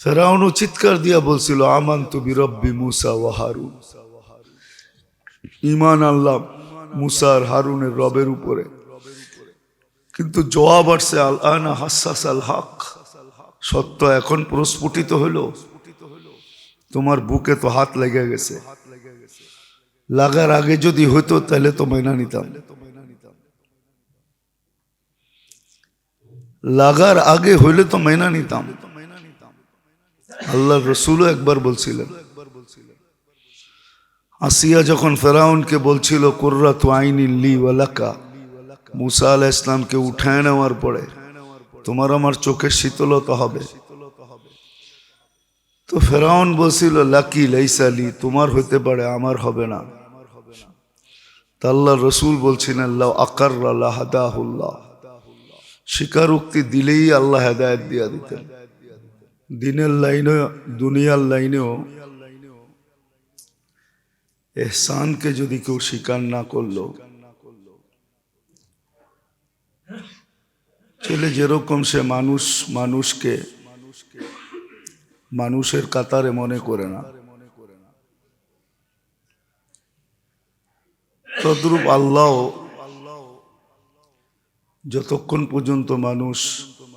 ফেরাউনও চিৎকার দিয়া বলছিল আমান তু বিরব্বি মুসা ও হারুন। ইমান আল্লাহ মুসার হারুনের রবের উপরে। কিন্তু জবাব আসছে আল আনা হাসাস আল হক। সত্য এখন প্রস্ফুটিত হলো। তোমার বুকে তো হাত লেগে গেছে। লাগার আগে যদি হতো তাহলে তো মেনা নিতাম। লাগার আগে হইলে তো মেনা নিতাম। আল্লাহ রসুলও একবার বলছিলেন। আসিয়া যখন ফেরাউনকে বলছিল কুর্রা তো আইনি লি ওয়ালাকা মুসা আলাহ ইসলামকে উঠায় নেওয়ার পরে, তোমার আমার চোখের শীতলতা হবে। তো ফেরাউন বলছিল, লাকি লাইসালি তোমার হতে পারে, আমার হবে না। তা আল্লাহ রসুল বলছেন আল্লাহ আকার আল্লাহ হাদাহুল্লাহ স্বীকারোক্তি দিলেই আল্লাহ হেদায়ত দিয়া দিতেন। দিনের লাইনে দুনিয়ার লাইনেও এহসানকে যদি কেউ স্বীকার না করল, ছেলে যেরকম সে মানুষ, মানুষকে, মানুষের কাতারে মনে করে না। তদ্রূপ আল্লাহ যতক্ষণ পর্যন্ত মানুষ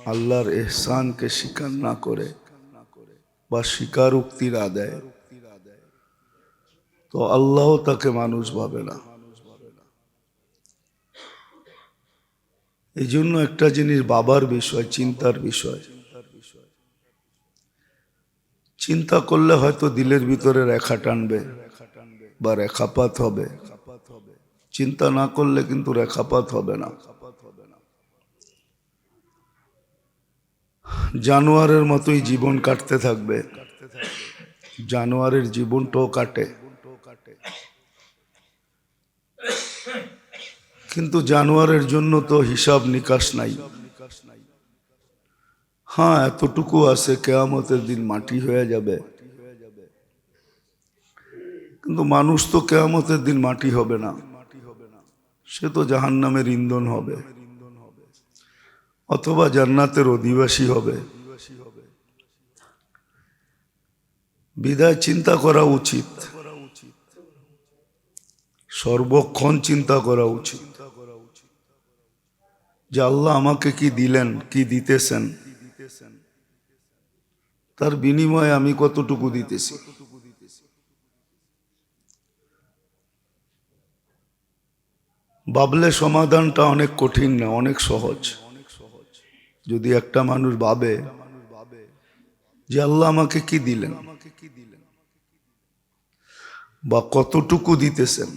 আল্লাহর এহসানকে স্বীকার না করে বা স্বীকারোক্তি না দেয় তো আল্লাহ তাকে মানুষ ভাবে না। এই জন্য একটা জিনিস বাবার বিষয়, চিন্তার বিষয়। চিন্তা করলে হয়তো দিলের ভিতরে রেখা টানবে বা রেখাপাত হবে। চিন্তা না করলে কিন্তু রেখাপাত হবে না। জানোয়ারের মতোই জীবন কাটতে থাকবে। জানোয়ারের জীবনটাও কাটে। কিন্তু জানোয়ারের জন্য তো হিসাব নিকাশ নাই। হ্যাঁ এতটুকু আছে, কেয়ামতের দিন মাটি হয়ে যাবে। কিন্তু মানুষ তো কেয়ামতের দিন মাটি হবে না। সে তো জাহান নামের ইন্ধন হবে। অথবা জান্নাতের অধিবাসী হবে। বিদায় চিন্তা করা উচিত। সর্বক্ষণ চিন্তা করা উচিত। যে আল্লাহ আমাকে কি দিলেন, কি দিতেছেন? তার বিনিময়ে আমি কতটুকু দিতেছি? বাবলে সমাধানটা অনেক কঠিন না, অনেক সহজ। যদি একটা মানুষ ভাবে যে আল্লাহ আমাকে কি দিলেন বা কতটুকু দিতেছেন,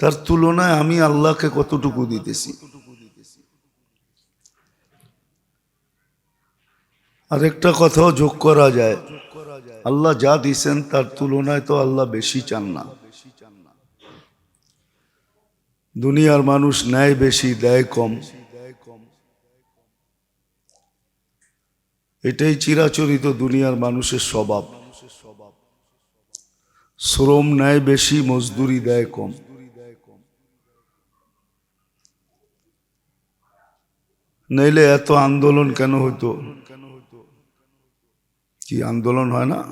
তার তুলনায় আমি আল্লাহকে কতটুকু দিতেছি? আরেকটা কথাও যোগ করা যায়, আল্লাহ যা দিছেন তার তুলনায় তো আল্লাহ বেশি চান না। দুনিয়ার মানুষ ন্যায় বেশি দেয় কম। এটাই চিরাচরিত দুনিয়ার মানুষের স্বভাব। শ্রম নেয় বেশি, মজদুরি দেয় কম। নইলে এত আন্দোলন কেন হইতো? কি আন্দোলন হয় না?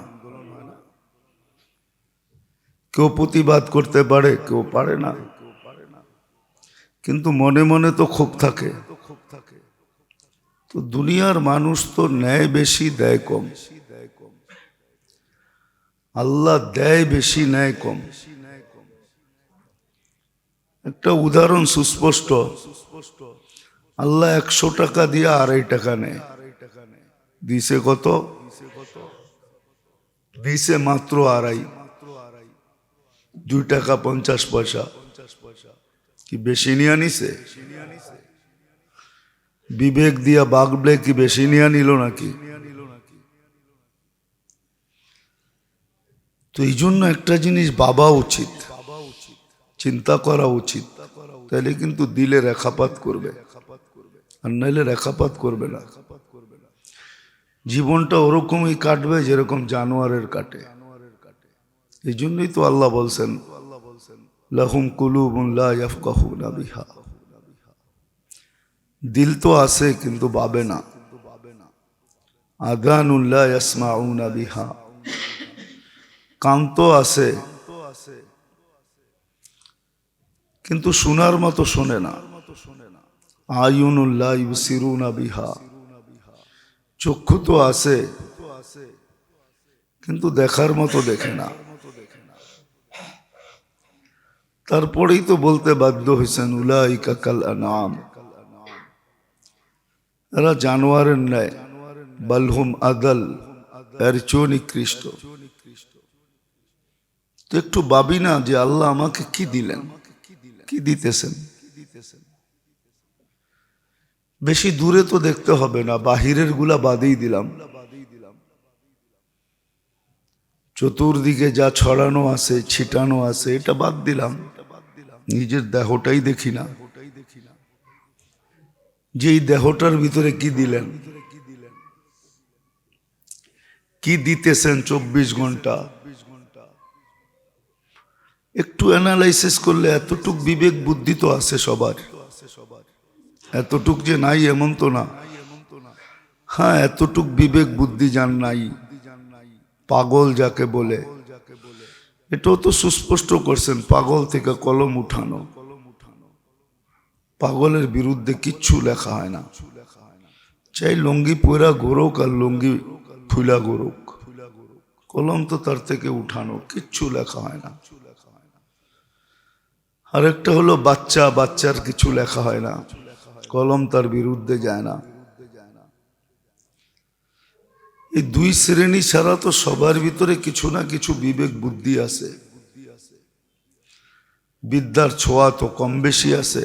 কেউ প্রতিবাদ করতে পারে, কেউ পারে না। কিন্তু মনে মনে তো ক্ষোভ থাকে। তো দুনিয়ার মানুষ তো ন্যায় বেশি, দেয় কম। আল্লাহ দেয় বেশি ন্যায় কম। একটা উদাহরণ সুস্পষ্ট। আল্লাহ একশো টাকা দিয়ে আড়াই টাকা নেয়। দিছে কত? দিছে মাত্র আড়াই। দুই টাকা পঞ্চাশ পয়সা। কি বেশি নিয়ে নিছে? বিবেক দিয়া বাগলে কি বেশি নিয়ে নিল নাকি? তো এই জন্য একটা জিনিস বাবা উচিত, চিন্তা করা উচিত। তাহলে কিন্তু দিলে রেখাপাত করবে, আর নাইলে রেখাপাত করবে না। জীবনটা ওরকমই কাটবে যেরকম জানোয়ারের কাটে। এই জন্যই তো আল্লাহ বলছেন লাহুম কুলুবুন লা ইয়াফকাহুনা বিহা। দিল তো আছে, কিন্তু ভাবে না। আদানুল্লাহ ইয়াসমাউনা বিহা। কান তো আছে, কিন্তু শোনার মতো শোনে না। আয়ুনুল্লাহ ইউসিরুনা চক্ষু তো আছে, কিন্তু দেখার মতো দেখে না। তারপরেই তো বলতে বাধ্য হয়েছেন উলাই কাকাল আনাম এরা জানোয়ারের ন্যায়, বালহুম আদল, এর চেয়েও নিকৃষ্ট। তো একটু ভাবি না যে আল্লাহ আমাকে কি দিলেন, কি দিতেছেন? বেশি দূরে তো দেখতে হবে না, বাহিরেরগুলা বাদেই দিলাম। চতুর্দিকে যা ছড়ানো আছে, ছিটানো আছে, এটা বাদ দিলাম। নিজের দেহটাই দেখি না। যে এই দেহটার ভিতরে কি দিলেন? কি দিতেছেন চব্বিশ ঘণ্টা? একটু অ্যানালাইসিস করলে এতটুক বিবেক বুদ্ধি তো আছে সবার। এতটুক যে নাই এমন তো না। হ্যাঁ এতটুক বিবেক বুদ্ধি যান নাই। পাগল যাকে বলে। এটাও তো সুস্পষ্ট করছেন, পাগল থেকে কলম উঠানো। পাগলের বিরুদ্ধে কিচ্ছু লেখা হয় না। চাই লঙ্গি পয়রা গোরক আর লঙ্গি ফুলা গোরক কলম তো তার থেকে উঠানো, কিচ্ছু লেখা হয় না। আরেকটা হলো বাচ্চা, বাচ্চার কিছু লেখা হয় না। কলম তার বিরুদ্ধে যায় না। এই দুই শ্রেণি ছাড়া তো সবার ভিতরে কিছু না কিছু বিবেক বুদ্ধি আছে। বিদ্যার ছোঁয়া তো কম বেশি আছে।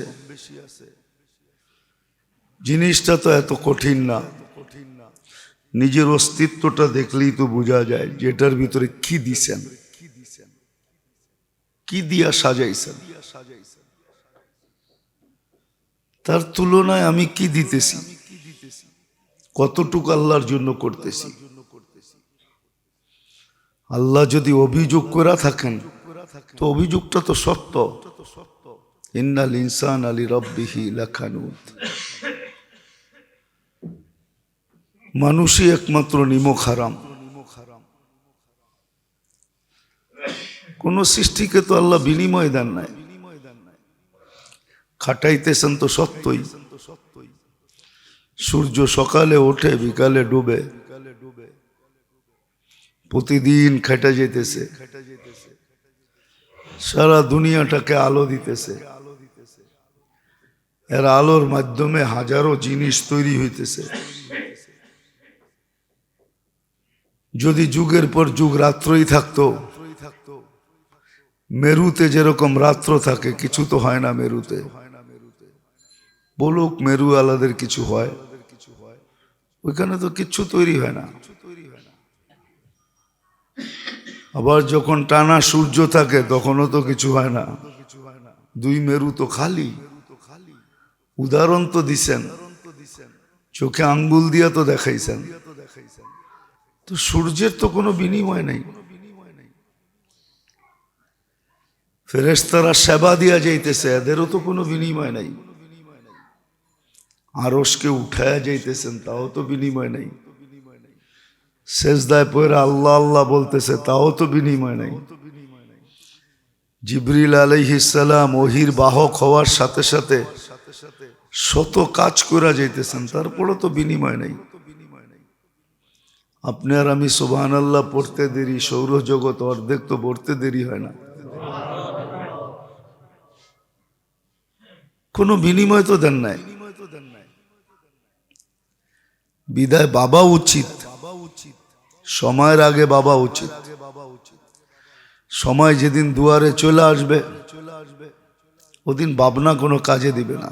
জিনিসটা তো এত কঠিন না। নিজের অস্তিত্বটা দেখলেই তো বোঝা যায় যেটার ভিতরে কি দিছেন। কি দিয়া সাজাইছেন। তার তুলনায় আমি কি দিতেছি? কতটুকু আল্লাহর জন্য করতেছি? আল্লাহ যদি অভিযোগ করে থাকেন, তো অভিযোগটা তো সত্য। ইন্নাল ইনসান আলী রব্বিহি লেখানুদ মানুষই একমাত্র নিমক হারাম। কোন সৃষ্টিকে তো আল্লাহ বিনিময় দেন নাই। খাটাইতেছেন তো সত্যই। সূর্য সকালে ওঠে, বিকালে ডুবে। প্রতিদিন খেটে যেতেছে। সারা দুনিয়াটাকে আলো দিতেছে। এর আলোর মাধ্যমে হাজারো জিনিস তৈরি হইতেছে। যদি যুগের পর যুগ রাত্রই থাকতো, মেরুতে যেরকম রাত্র থাকে, কিছু তো হয় না মেরুতে। বলুক মেরু আলাদের কিছু হয়। ওইখানে তো কিচ্ছু তৈরি হয় না। আবার যখন টানা সূর্য থাকে, তখনও তো কিছু হয় না। দুই মেরু তো খালি। উদাহরণ তো দিছেন। চোখে আঙ্গুল দিয়া তো দেখাইছেন। তো সূর্যের তো কোনো বিনিময় নেই। ফেরেস্তারা সেবা দিয়া যাইতেছে, এদেরও তো কোনো বিনিময় নাই। আরসকে উঠায়া যাইতেছেন, তাও তো বিনিময় নাই। শেষদায় পয়রা আল্লাহ আল্লাহ বলতেছে, তাও তো বিনিময় নাই। জিবরিল আলাইহিসালাম ওহির বাহক হওয়ার সাথে সাথে শত কাজ করা যাইতেছেন, তারপরও তো বিনিময় নেই। আপনি আর আমি সোবাহান আল্লাহ পড়তে দেরি, সৌরজগৎ অর্ধেক তো পড়তে দেরি হয় না। কোনো বিনিময় তো দেন নাই। বিদায় বাবা উচিত। সময়ের আগে বাবা উচিত। সময় যেদিন দুয়ারে চলে আসবে, ওদিন ভাবনা কোনো কাজে দিবে না।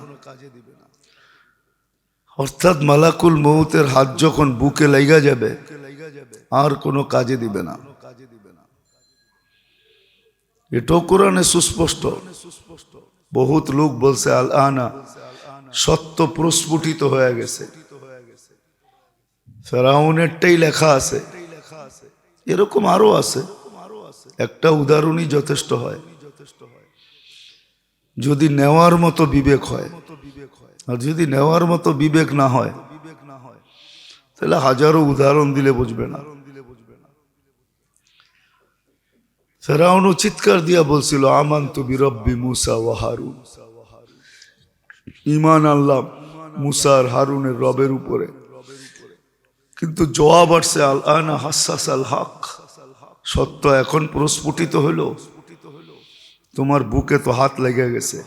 অর্থাৎ মালাকুল মৌতের হাত যখন বুকে লেগা যাবে, আর কোনো কাজে দিবে না। এটাও কোরআনে সুস্পষ্ট। বহুত লোক বলছে আল আনা সত্য প্রস্ফুটিত হয়ে গেছে। ফেরাউনেরটাই লেখা আছে। এরকম আরও আছে। একটা উদাহরণই যথেষ্ট হয়। যদি নেওয়ার মতো বিবেক হয়, আর যদি নেওয়ার মতো বিবেক না হয় বিবেক না হয় তাহলে হাজারো উদাহরণ দিলে বুঝবে না। ফেরাউনও চিৎকার দিয়া বলছিল আমান তু বিরব্বি মুসা ও হারুন। ইমান আল্লাহ মুসার হারুনের রবের উপরে। কিন্তু জবাব আসছে, আল আনা হাসাস আল হক। সত্য, এখন প্রস্ফুটিত হইল তোমার বুকে তো হাত লেগে গেছে।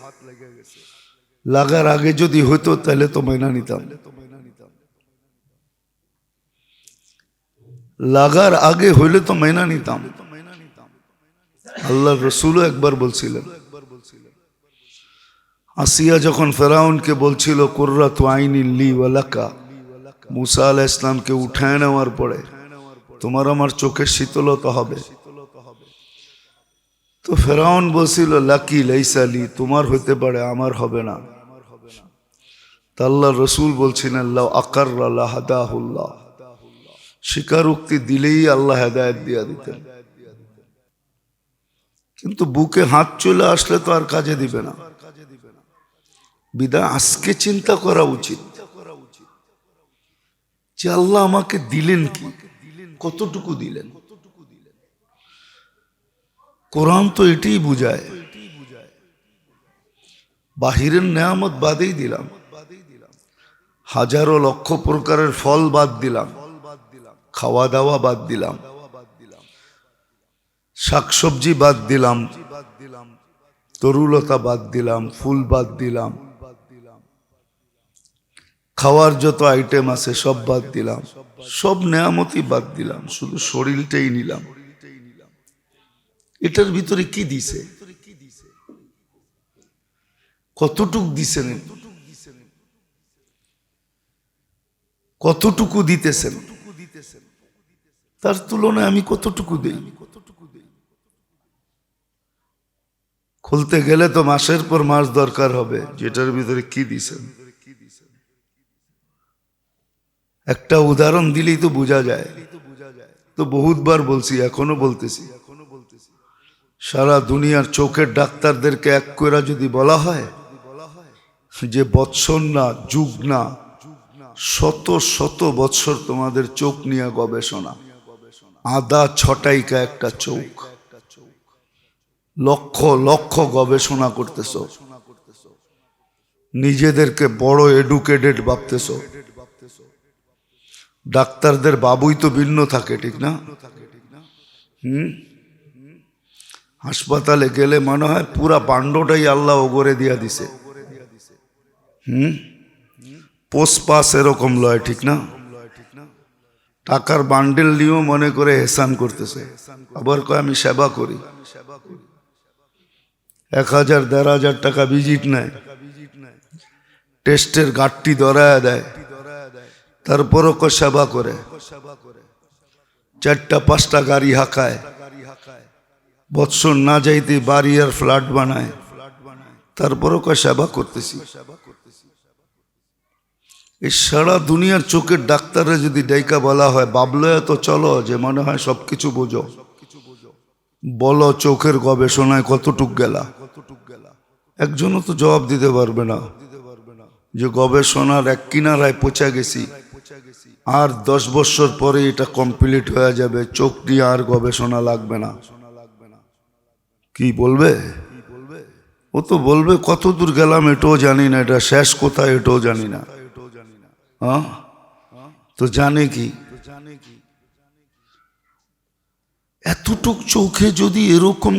লাগার আগে যদি হইতো, তাহলে তো মেনা নিতাম। লাগার আগে হইলে তো মেনা নিতাম। আল্লাহ রসুলও একবার বলছিলেন। আসিয়া যখন ফেরাউনকে বলছিল কুর্রা তো আইনি লি ওয়ালাকা মুসা আল ইসলামকে উঠায় নেওয়ার পরে তোমার আমার চোখের শীতলতা হবে। তো ফেরাউন বলছিল, লাকি লাইসালি তোমার হইতে পারে, আমার হবে না। তা আল্লাহ রসুল বলছেন আল্লাহ আকার আল্লাহ হাদাহুল্লাহ স্বীকারোক্তি দিলেই আল্লাহ হেদায়ত দিয়া দিতেন। কিন্তু বুকে হাত চলে আসলে তো আর কাজে দিবে না। বিদা, আজকে চিন্তা করা উচিত। যে আল্লাহ আমাকে দিলেন কি? কতটুকু দিলেন? কোরআন তো এটাই বুঝায়। বাহিরের নেয়ামত বাদেই দিলাম। হাজারো লক্ষ প্রকারের ফল বাদ দিলাম। খাওয়া দাওয়া বাদ দিলাম। শাকসবজি বাদ দিলাম। তরুলতা বাদ দিলাম। ফুল বাদ দিলাম। খাওয়ার যত আইটেম আছে সব বাদ দিলাম। সব নেয়ামতই বাদ দিলাম। শুধু শরীরটাই নিলাম। এটার ভিতরে কি দিছে? কতটুক দিছেন? কতটুকু দিতেছেন? তার তুলনায় আমি কতটুকু দিই? খুলতে গেলে তো মাসের পর মাস দরকার হবে। যেটার ভিতরে কি দিছেন? একটা উদাহরণ দিলেই তো বোঝা যায়। তো বহুতবার বলছি, এখনও বলতেছি। সারা দুনিয়ার চোখের ডাক্তারদেরকে এক করে যদি বলা হয়, যে বৎসর না, যুগ না, শত শত বৎসর তোমাদের চোখ নিয়ে গবেষণা। আদা ছটাইকা একটা চোখ। লক্ষ লক্ষ গবেষণা করতেছ। নিজেদেরকে বড় এডুকেটেড ভাবতেছ। ডাক্তারদের বাবুই তো ভিন্ন থাকে, ঠিক না? হুম? হাসপাতালে গেলে মনে হয় পুরা পাণ্ডটাই আল্লাহ ওগরে দিয়া দিছে। হুম? পোষ পাস এরকম লয়, ঠিক না? টাকার বান্ডেল নিয়েও মনে করে হেসান করতেছে। আবার কয়, আমি সেবা করি। এক হাজার, দেড় হাজার টাকা ভিজিট নেয়। টেস্টের গাঠটি ধরায় দেয়। তারপরও ক সেবা করে। চারটা, পাঁচটা গাড়ি হাঁকায়। বৎসর না যাইতে বাড়ি আর ফ্ল্যাট বানায়। তারপরও ক সেবা করতেছি। এই সারা দুনিয়ার চোখের ডাক্তাররা যদি ডাইকা বলা হয়, বাবলো, এত চলো যে মনে হয় সবকিছু বোঝো। বলো চোখের গবেষণায় কতটুক গেলা। একজনও তো জবাব দিতে পারবে না। যে গবেষণার এক কিনারায় পচা গেছি আর দশ বছর পরে এটা কমপ্লিট হয়ে যাবে, চোখ নিয়ে আর গবেষণা লাগবে না। কি বলবে? ও তো বলবে, কত দূর গেলাম এটাও জানি না, এটা শেষ কোথায় এটাও জানি না। হ্যাঁ? তো জানে কি? এতটুক চোখে যদি এরকম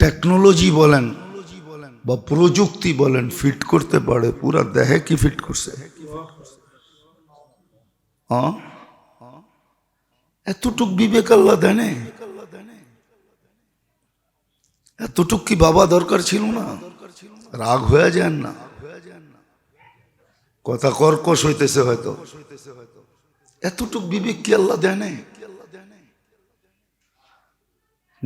টেকনোলজি বলেন বা প্রযুক্তি বলেন ফিট করতে পারে, পুরা দেহে কি ফিট করছে? এতটুক বিবেক আল্লাহ দেনে। এতটুক কি বাবা দরকার ছিল না? রাগ হয়ে যান না। কথা কর্কশ হইতেছে হয়তো। এতটুক বিবেক কি আল্লাহ দেয় নাই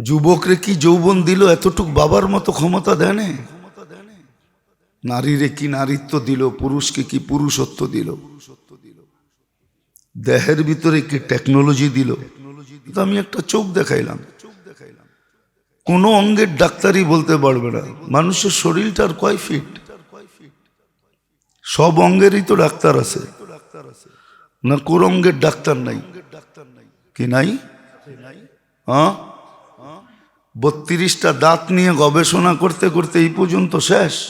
যুবকরে কি যৌবন দিল? এতটুক বাবার মতো ক্ষমতা দেয় নাই নারীরে কি নারীত্ব দিল? পুরুষকে কি পুরুষত্ব দিল? দেহের ভিতরে কি টেকনোলজি দিল। তো আমি একটা চোখ দেখাইলাম। কোনো অঙ্গের ডাক্তারই বলতে পারবে না। মানুষের শরীরটার কয় ফিট সব অঙ্গেরই তো ডাক্তার আছে। না কোন কুরঙ্গের ডাক্তার নাই? কি নাই? হ্যাঁ? বত্রিশটা দাঁত নিয়ে গবেষণা করতে করতে এই পর্যন্ত শেষ।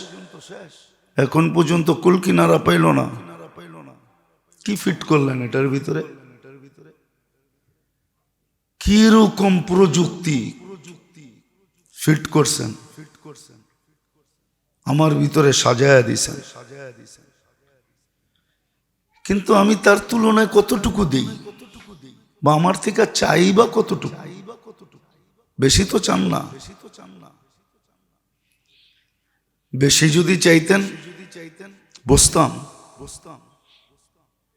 এখন পর্যন্ত কুলকিনারা পাইল না। কি ফিট করলেন এটার ভিতরে? কীরকম প্রযুক্তি ফিট করছেন? আমার ভিতরে সাজায়া দিছেন। কিন্তু আমি তার তুলনায় কতটুকু দিই? বা আমার থেকে চাই বা কতটুকু? বেশি তো চান না। বেশি যদি চাইতেন, বসতাম।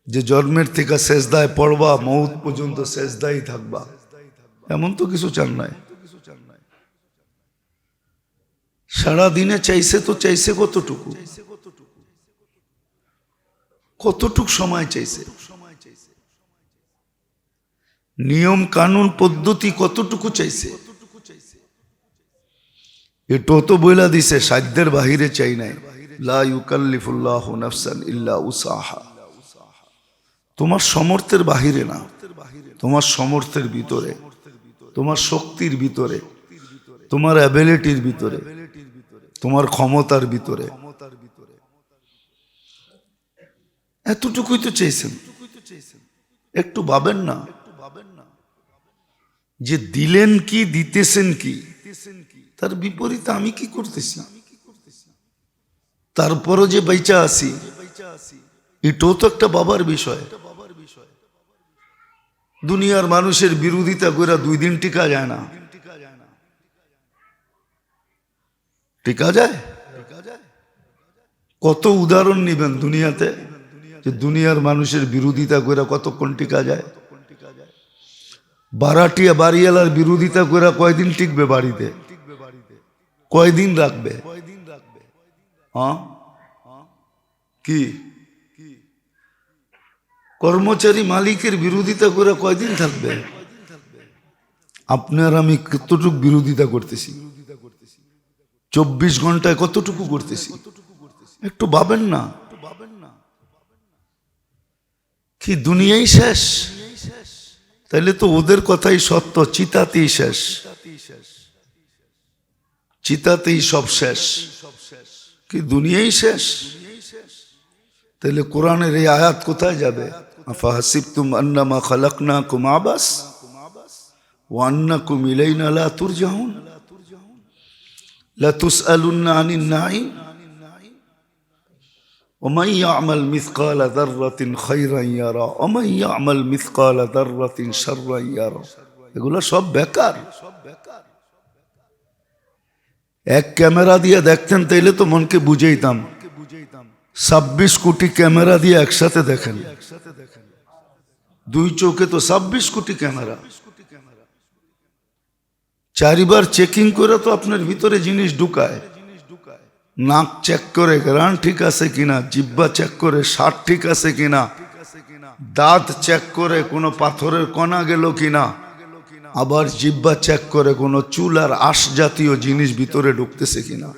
যে জন্মের থেকে শেষদায় পড়বা, মৌত পর্যন্ত শেষদাই থাকবা। এমন তো কিছু চান নাই। সারা দিনে চাইছে তো চাইছে কতটুকু? কতটুক সময় চাইছে? নিয়ম কানুন পদ্ধতি কতটুকু চাইছে? এটাও তো বইলা দিছে, সাধ্যের বাহিরে চাই নাই। লা ইউকাল্লিফুল্লাহ নাফসান ইল্লা উসাহা। তোমার সমর্থের বাহিরে না, তোমার সমর্থের ভিতরে, তোমার শক্তির ভিতরে, তোমার অ্যাবিলিটির ভিতরে, তোমার ক্ষমতার ভিতরে। এতটুকুই তো চেয়েছেন। একটু ভাবেন না যে দিলেন কি, দিতেছেন কি? তার বিপরীতে আমি কি করতেছি? তারপরও যে বেচা আছি, এটাও তো একটা বাবার বিষয়। দুনিয়ার মানুষের বিরোধিতা করে দুই দিন টিকা যায় না। টিকা যায়? কত উদাহরণ নিবেন দুনিয়াতে যে দুনিয়ার মানুষের বিরোধিতা করে কতক্ষণ টিকা যায়? বারাটিয়া বাড়িওয়ালার বিরোধিতা করে কয়দিন টিকবে বাড়িতে? কয়দিন রাখবে? হ্যাঁ? কি? কর্মচারী মালিকের বিরোধিতা করে কয়দিন থাকবে? আপনার আমি কতটুকু বিরোধিতা করতেছি? চব্বিশ ঘন্টায় কতটুকু করতেছি? একটু ভাবেন না। কি দুনিয়াই শেষ? তাইলে তো ওদের কথাই সত্য, চিতাতেই শেষ। চিতাতেই সব শেষ। কি দুনিয়াই শেষ? তাহলে কোরআনের এই আয়াত কোথায় যাবে? আফাহাসিবতুম আন্নামা খালাকনাকুম আবাস ওয়া আন্নাকুম ইলাইনা লা তুরজাউন লা তুসআলুন্না আনিন নাঈম ومن يعمل مثقال ذرة خيرا يرى ومن يعمل مثقال ذرة شرا يرى এগুলো সব বেকার এক ক্যামেরা দিয়ে দেখতেন তাইলে তো মনকে বুঝাইতাম ছাব্বিশ কোটি ক্যামেরা দিয়ে একসাথে দেখেন দুই চোখে তো ছাব্বিশ কোটি ক্যামেরা। চারিবার চেকিং করে তো আপনার ভিতরে জিনিস ঢুকায়। নাক চেক করে গ্রান ঠিক আছে কিনা, জিব্বা চেক করে শার্ট ঠিক আছে কিনা, দাঁত চেক করে, কোনো পাথরের কণা গেল কিনা, আবার জিব্বা চেক করে, কোনো চুল আর আশ জাতীয় জিনিস ভিতরে ঢুকতেছে কিনা।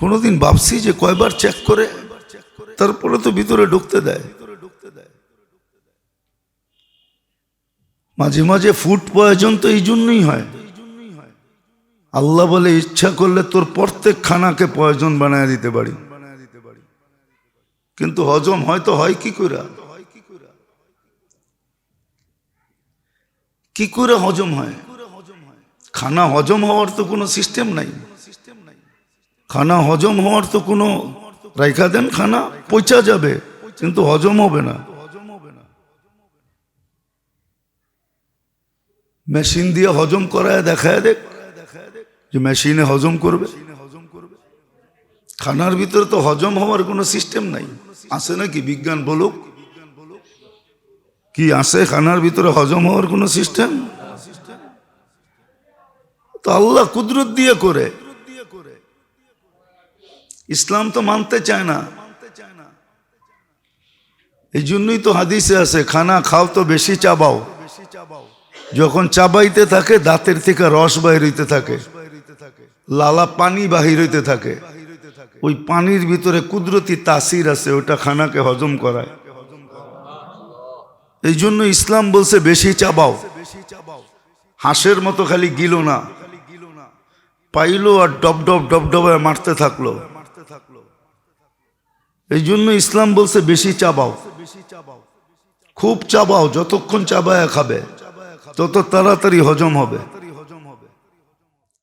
কোনোদিন ভাবছি যে কয়বার চেক করে, তারপরে তো ভিতরে ঢুকতে দেয়। মাঝে মাঝে ফুড প্রয়োজন তো এই জন্যই হয়। আল্লাহ বলে, ইচ্ছা করলে তোর প্রত্যেক খানাকে প্রয়োজন বানায় দিতে পারি। কিন্তু হজম হয়তো হয় কি করে? কি করে হজম হয়? খানা হজম হওয়ার তো কোনো সিস্টেম নাই। খানা হজম হওয়ার তো কোনো, রাইখা দেন, খানা পচা যাবে, কিন্তু হজম হবে না। মেশিন দিয়ে হজম করায় দেখায় দেখ। যে মেশিনে হজম করবে। খানার ভিতরে তো হজম হওয়ার কোনো সিস্টেম নাই। আছে নাকি? বিজ্ঞান বলুক। কি আছে? খানার ভিতরে হজম হওয়ার কোনো সিস্টেম? তো আল্লাহ কুদরত দিয়ে করে। ইসলাম তো মানতে চায় না। এই জন্যই তো হাদিসে আছে, খানা খাও তো বেশি চাবাও। যখন চাবাইতে থাকে, দাঁতের থেকে রস বাইর হইতে থাকে। লালা পানি বাহির হইতে থাকে। ওই পানির ভিতরে কুদরতি তাসির আছে, ওটা খানাকে হজম করায়। এই জন্য ইসলাম বলছে, বেশি চাবাও হাঁসের মতো খালি গিল না। পাইলো আর ডব ডব ডব ডবায় মারতে থাকল। এই জন্য ইসলাম বলছে, বেশি চাবাও খুব চাবাও যতক্ষণ চাবায় খাবে। তত তাড়াতাড়ি হজম হবে।